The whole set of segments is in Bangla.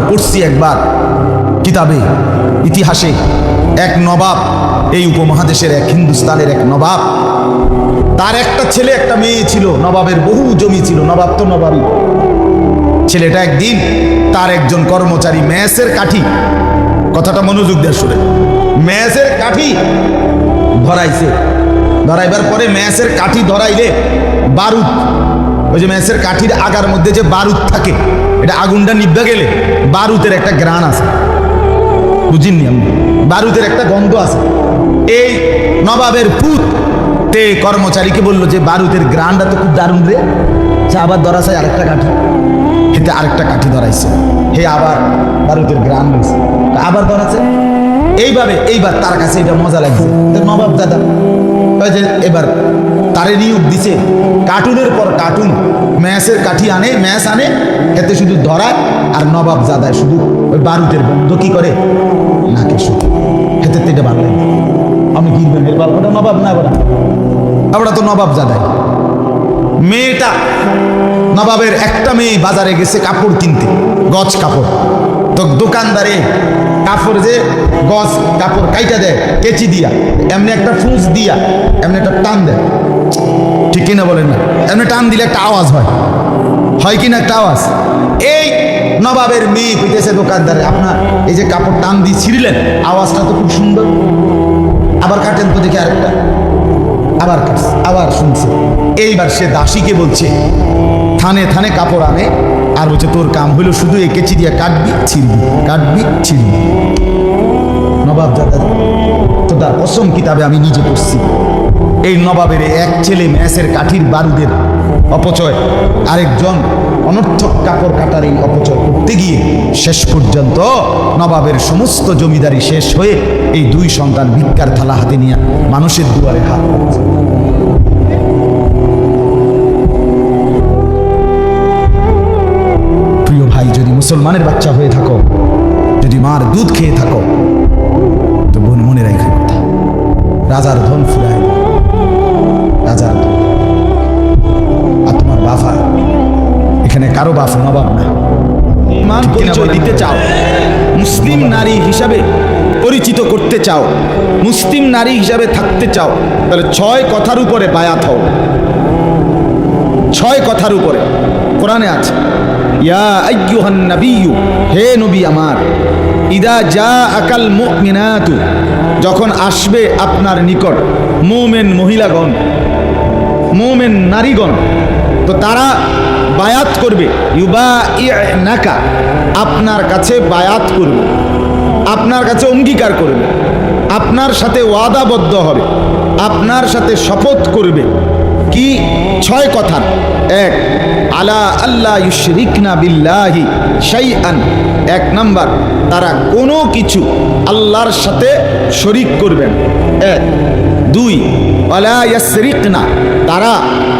আমরা পড়ছি একবার কিতাবে, ইতিহাসে এক নবাব, এই উপমহাদেশের এক হিন্দুস্তানের এক নবাব। তার একটা ছেলে, একটা মেয়ে ছিল, নবাবের বহু জমি ছিল, নবাব তো নবাবই। ছেলেটা একদিন তার একজন কর্মচারী ম্যাসের কাঠি, কথাটা মনোযোগ দিয়ে শুনে ম্যাসের কাঠি ধরাইছে। ধরাইবার পরে ম্যাসের কাঠি ধরাইলে বারুদ, ওই যে ম্যাসের কাঠির আগার মধ্যে যে বারুদ থাকে এটা আগুনটা নিভে গেলে বারুদের একটা গ্রান আছে। বুঝিনি আমি? বারুদের একটা গন্ধ আছে। এই নবাবের পুত, তে কর্মচারীকে বলল যে, বারুদের গ্রানটা তো খুব দারুণ রে। সে আবার ধরাছে আরেকটা কাঠি। হেতে আরেকটা কাঠি ধরাইছে। হে আবার বারুদের গ্রান হয়েছে আবার ধরাছে। এইভাবে, এইবার তার কাছে এটা মজা লাগছে। নবাব দাদা যে এবার তারে নিয়োগ দিছে। কার্টুনের পর কার্টুন ম্যাসের কাঠি আনে ম্যাস আনে, এতে শুধু ধরায় আর নবাব জাদায় শুধু ওই বারুদের বন্ধ কি করে? নাকে শুধু তেটে ভালো লাগে আমি কি বলব ওটা নবাব না, ওটা। আমরা তো নবাব জাদাই মেয়েটা, নবাবের একটা মেয়ে বাজারে গেছে কাপড় কিনতে গছ কাপড়। তো দোকানদারে কাপড় যে গজ কাপড় কাইটা দেয়, কেচি দিয়া, এমনি একটা ফুঁস দিয়া, এমনি একটা টান দেয়। ঠিক কিনা বলেন না? এমনি টান দিলে একটা আওয়াজ হয়। হয় কিনা একটা আওয়াজ? এই নবাবের মেয়ে পেতেছে দোকানদারে, আপনার এই যে কাপড় টান দিয়ে ছিঁড়লেন, আওয়াজটা তো খুব সুন্দর। আবার কাটেন তো দেখি আরেকটা। আবার কাটছে, আবার শুনছে। এইবার সে দাসীকে বলছে, থানে থানে কাপড় আনে আর বলছে, তোর কাম হইল শুধু এই কেচি দিয়ে কাটবি ছিড়বি কাটবি ছিড়বি নবাব দাদা তো তার অসম কিতাবে আমি নিজে পড়ছি। এই নবাবের এক ছেলে ম্যাসের কাঠির বারুদের অপচয়, আরেকজন অনর্থক কাপড় কাটার এই অপচয় করতে গিয়ে শেষ পর্যন্ত নবাবের সমস্ত জমিদারি শেষ হয়ে এই দুই সন্তান ভিক্ষার থালা হাতে নিয়ে মানুষের দুয়ারে হাত মুসলমানের বাচ্চা হয়ে থাকো। যদি মার দুধ খেয়ে থাকো তো বোন মনে রাখে কথা। রাজার ধন ফুরায় রাজার ধন। আর তোমার বাফা এখানে কারও বাফ নবাব না। মান পরিচয় দিতে চাও। মুসলিম নারী হিসাবে পরিচিত করতে চাও। মুসলিম নারী হিসাবে থাকতে চাও। তাহলে ছয় কথার উপরে বায়াত হও। ছয় কথার উপরে। কোরআনে আছে। ইয়া হে নবী আমার, ইদা যা আকাল মুমিনাতু, যখন আসবে আপনার নিকট মুমিন মহিলাগণ, মুমিন নারীগণ, তো তারা বায়াত করবে ইউবা নাকা আপনার কাছে বায়াত করবে, আপনার কাছে অঙ্গীকার করবে, আপনার সাথে ওয়াদাবদ্ধ হবে, আপনার সাথে শপথ করবে। কি? ছয় কথা। এক, আলা আল্লাহ ইউশরিকনা বিল্লাহি শাইআন। এক নাম্বার, তারা কোনো কিছু আল্লাহর সাথে শরিক করবেন। এক, দুই আলা ইয়াসরিকনা, তারা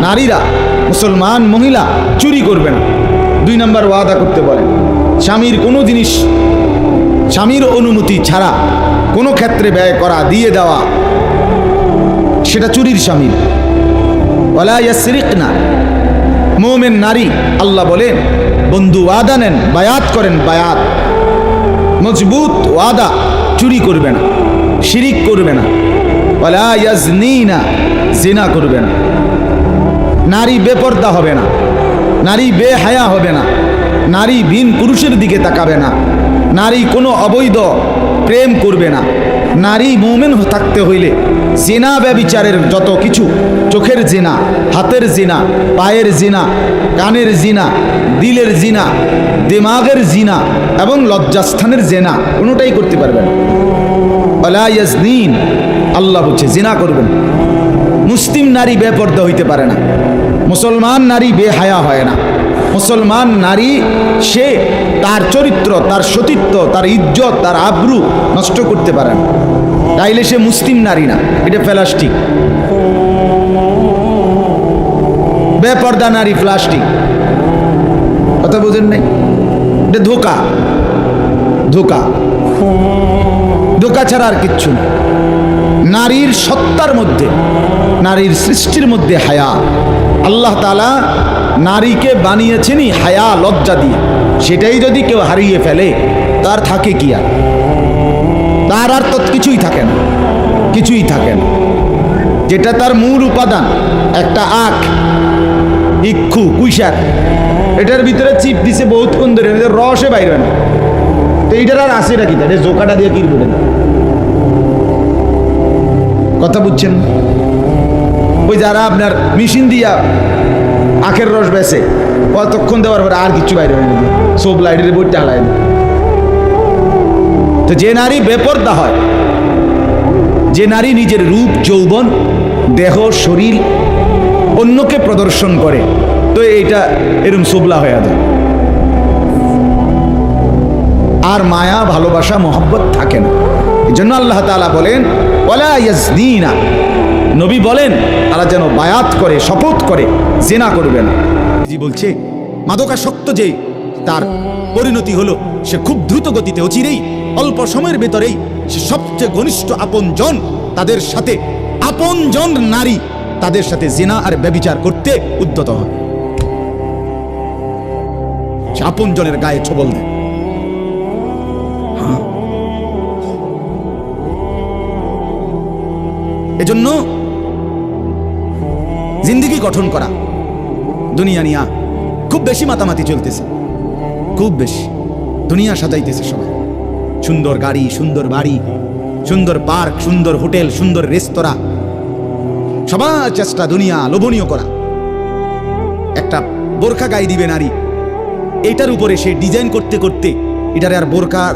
নারীরা, মুসলমান মহিলা চুরি করবে না। দুই নাম্বার, ওয়াদা করতে বলেন। স্বামীর কোনো জিনিস, স্বামীর অনুমতি ছাড়া কোনো ক্ষেত্রে ব্যয় করা, দিয়ে দেওয়া, সেটা চুরির স্বামীর। না মোমেন নারী, আল্লাহ বলেন, বন্ধু ওয়াদা নেন, বায়াত করেন, বায়াত। মজবুত ওয়াদা চুরি করবে না, শিরিক করবে না ওলা না জেনা করবে না। নারী বেপর্দা হবে না, নারী বেহায়া হবে না, নারী ভিন পুরুষের দিকে তাকাবে না, নারী কোনো অবৈধ প্রেম করবে না, নারী মোমেন থাকতে হইলে জেনা, ব্যবিচারের যত কিছু, চোখের জেনা, হাতের জিনা, পায়ের জিনা, কানের জিনা, দিলের জিনা, দিমাগের জিনা এবং লজ্জাস্থানের জেনা, কোনোটাই করতে পারবে না। অলাইয়াজদিন আল্লাহ বলছে, জিনা করবেন। মুসলিম নারী বেপর্দা হইতে পারে না। মুসলমান নারী বেহায়া হয় না। মুসলমান নারী, সে তার চরিত্র, তার সতীত্ব, তার ইজ্জত, তার আব্রু নষ্ট করতে পারে না। তাইলে সে মুসলিম নারী না, এটা প্লাস্টিক। বেপর্দা নারী প্লাস্টিক। কথা বোঝেন নাই? এটা ধোকা। ধোকা। ধোকা ছাড়া আর কিচ্ছু না। নারীর সত্তার মধ্যে, নারীর সৃষ্টির মধ্যে হায়া। আল্লাহ তালা নারীকে বানিয়েছেনই হায়া, লজ্জা দিয়ে। সেটাই যদি কেউ হারিয়ে ফেলে, তার থাকে কি আর? তার আর তো কিছুই থাকে না। কিছুই থাকে না। যেটা তার মূল উপাদান, একটা আখ, ইক্ষু, কুইশাক, এটার ভিতরে চিপ দিছে বহুতক্ষণ ধরে, এটার রসে বাইরে না। তো এইটার আর আসে নাকি তাহলে জোকাটা দিয়ে কি বলেন কথা বুঝছেন? ওই যারা আপনার মেশিন দিয়া আখের রস বেছে, কতক্ষণ দেওয়ার পরে আর কিছু বাইরে হয় না। সব লাইটের বইটা না। তো যে নারী বেপর্দা হয়, যে নারী নিজের রূপ, যৌবন, দেহ, শরীর অন্যকে প্রদর্শন করে, তো এইটা এরম সুবলা হয়ে যায়। আর মায়া, ভালোবাসা, মোহব্বত থাকে না। এই জন্য আল্লাহ তাআলা বলেন ইয়াজনিনা। নবী বলেন, তারা যেন বায়াত করে, শপথ করে, জেনা করবে না। জি বলছে, মাদকাসক্ত যে তার পরিণতি হলো, সে খুব দ্রুত গতিতে অচিরেই অল্প সময়ের ভেতরেই সে সবচেয়ে ঘনিষ্ঠ আপনজন, তাদের সাথে আপনজন নারী, তাদের সাথে জেনা আর ব্যবিচার করতে উদ্যত হয়। সে আপনজনের গায়ে ছবল দেয়। এজন্য জিন্দিগি গঠন করা, দুনিয়া নিয়া খুব বেশি মাতামাতি চলতেছে। খুব বেশি। দুনিয়া সাজাইতেছে সবাই। সুন্দর গাড়ি, সুন্দর বাড়ি, সুন্দর পার্ক, সুন্দর হোটেল, সুন্দর রেস্তোরাঁ। সবার চেষ্টা দুনিয়া লোভনীয় করা। একটা বোরখা গায়ে দিবে নারী। এটার উপরে সে ডিজাইন করতে করতে এটার আর বোরকার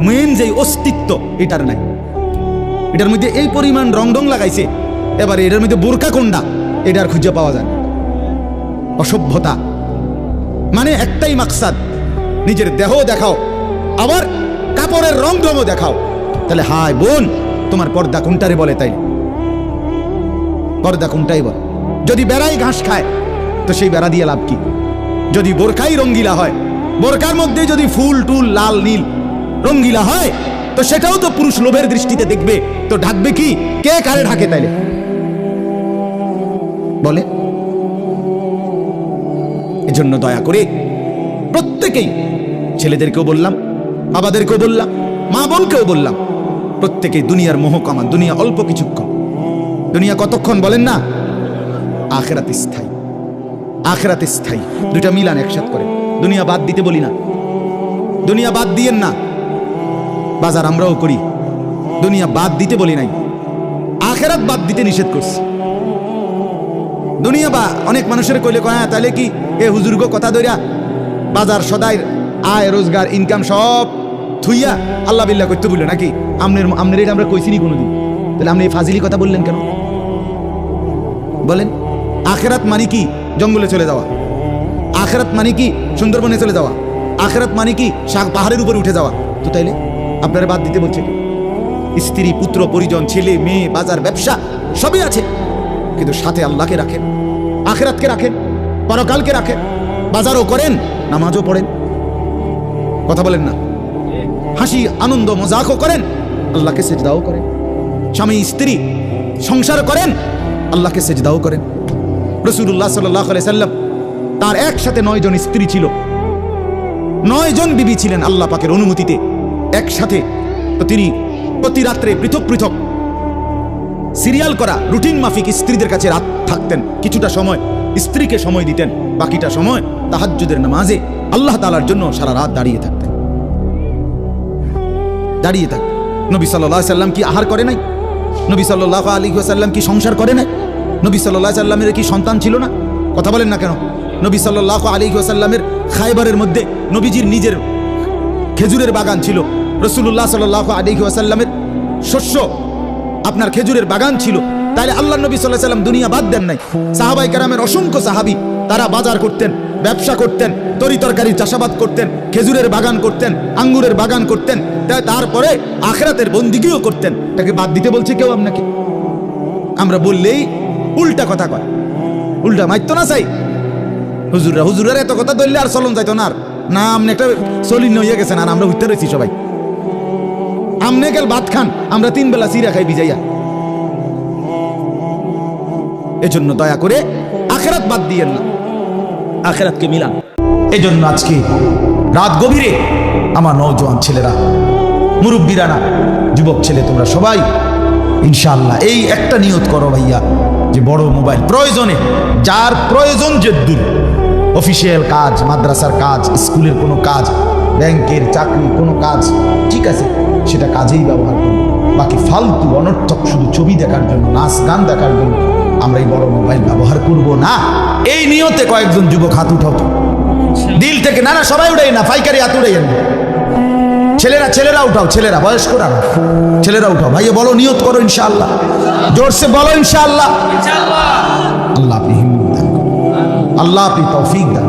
মেন যে অস্তিত্ব, এটার নাই। এটার মধ্যে এই পরিমাণ রং ডং লাগাইছে, এবারে এটার মধ্যে বোরকা কোনটা এটার খুঁজে পাওয়া যায়। অসভ্যতা। মানে একটাই মাকসাদ নিজের দেহ দেখাও, আবার কাপড়ের রং ঢংও দেখাও। তাহলে, হায় বোন, তোমার পর্দা কোনটারে বলে তাই পর্দা কোনটাই বল? যদি বেড়াই ঘাস খায়, তো সেই বেড়া দিয়ে লাভ কি? যদি বোরখাই রঙ্গিলা হয় বোরকার মধ্যে যদি ফুল, টুল, লাল, নীল রঙ্গিলা হয়, তো সেটাও তো পুরুষ লোভের দৃষ্টিতে দেখবে। তো ঢাকবে কি? কে কারে ঢাকে তাইলে? বলে। এজন্য দয়া করে প্রত্যেকেই ছেলেদেরকেও বললাম, বাবাদেরকেও বললাম মা বোনকেও বললাম প্রত্যেকে দুনিয়ার মোহ কামান দুনিয়া অল্প কিছুক্ষণ। দুনিয়া কতক্ষণ বলেন না? আখেরাত স্থায়ী। আখেরাত স্থায়ী। দুইটা মিলান একসাথ করে। দুনিয়া বাদ দিতে বলি না। দুনিয়া বাদ দিয়েন না। বাজার আমরাও করি। দুনিয়া বাদ দিতে বলি নাই। আখেরাত বাদ দিতে নিষেধ করছি। দুনিয়া বা অনেক মানুষের কইলে কয় হ্যাঁ তাহলে কি? এ হুজুর্গ কথা ধরিয়া বাজার সদাই আয়, রোজগার ইনকাম সব থুইয়া আল্লাহ বিল্লাহ করতে বলল নাকি? আমনের আমনের এটা আমরা কইছিনি কোনোদিন। তাহলে আপনি এই ফাজিলি কথা বললেন কেন? বলেন, আখেরাত মানে কি? জঙ্গলে চলে যাওয়া। আখেরাত মানে কি? সুন্দরবনে চলে যাওয়া। আখেরাত মানে কি? শাক পাহাড়ের উপরে উঠে যাওয়া। তো তাইলে আপনারা বাদ দিতে বলছে স্ত্রী, পুত্র, পরিজন, ছেলে, মেয়ে, বাজার, ব্যবসা, সবই আছে। কিন্তু সাথে আল্লাহকে রাখেন, আখেরাতকে রাখেন, পরকালকে রাখেন, বাজারও করেন, নামাজও পড়েন। কথা বলেন না। হাসি, আনন্দ, মজাকও করেন। আল্লাহকে সেজদাও করেন। স্বামী, স্ত্রী, সংসার করেন। আল্লাহকে সেজদাও করেন। রসুল্লাহ সাল্লাহ সাল্লাম তার একসাথে নয় জন স্ত্রী ছিল। নয় জন বিবি ছিলেন আল্লাহ পাকের অনুমতিতে। একসাথে তো তিনি প্রতি রাত্রে পৃথক পৃথক সিরিয়াল করা, রুটিন মাফিক স্ত্রীদের কাছে রাত থাকতেন। কিছুটা সময় স্ত্রীকে সময় দিতেন, বাকিটা সময় তাহাজ্জুদের নামাজে। আল্লাহ তালার জন্য সারা রাত দাঁড়িয়ে থাকতেন। দাঁড়িয়ে থাক নবী সাল্লাহ সাল্লাম কি আহার করে নাই? নবী সাল্লাহ আলী সাল্লাম কি সংসার করে নাই? নবী সাল্লাহ সাল্লামের কি সন্তান ছিল না? কথা বলেন না কেন? নবী সাল্লাহ আলী সাল্লামের খাইবারের মধ্যে নবীজির নিজের খেজুরের বাগান ছিল। রসুল্লাহ সাল্লাহ আলী সাল্লামের শস্য আপনার খেজুরের বাগান ছিল। তাহলে আল্লাহ নবী সাল্লাহ সাল্লাম দুনিয়া বাদ দেন নাই। সাহাবাই কারামের অসংখ্য সাহাবি তারা বাজার করতেন। ব্যবসা করতেন, তরি তরকারির চাষাবাদ করতেন, খেজুরের বাগান করতেন, আঙ্গুরের বাগান করতেন তারপরে আখরাতের বন্দিগিও করতেন। তাকে বাদ দিতে বলছে কেউ আপনাকে? আমরা বললেই উল্টা কথা কয়। উল্টা মাইতো না চাই। হুজুররা, হুজুরের এত কথা ধরলে আর চলন যাইতো না আর। না আপনি একটা চলিন হইয়া গেছেন আর আমরা উঠতে রয়েছি সবাই। আমনে গেল ভাত খান, আমরা তিন বেলা চিরা খাই বিজাইয়া এজন্য দয়া করে আখেরাত বাদ দিয়েন না। আখেরাতকে মিলান। এজন্য আজকে রাত গভীরে আমার নৌজওয়ান ছেলেরা, মুরব্বীরা না, যুবক ছেলে তোমরা সবাই, ইনশাআল্লাহ এই একটা নিয়ত করো ভাইয়া, যে বড় মোবাইল প্রয়োজনে, যার প্রয়োজন যেদূর অফিসিয়াল কাজ, মাদ্রাসার কাজ, স্কুলের কোনো কাজ, ব্যাংকের চাকরি, কোনো কাজ, ঠিক আছে, সেটা কাজেই ব্যবহার করব বাকি ফালতু অনর্থক শুধু ছবি দেখার জন্য, নাচ, গান দেখার জন্য। আমরা এই বড় মোবাইল ব্যবহার করব না। এই নিয়তে কয়েকজন যুবক হাত উঠাও। দিল থেকে না না সবাই উঠাই না পাইকারি হাত উঠাই না ছেলেরা ছেলেরা উঠাও ছেলেরা বয়স্করা না। ছেলেরা উঠাও। ভাইয়া বলো নিয়ত করো ইনশাআল্লাহ। জোরসে বলো ইনশাআল্লাহ। আল্লাহ আপনি হিম্মত দেন। আল্লাহ আপনি তৌফিক দান।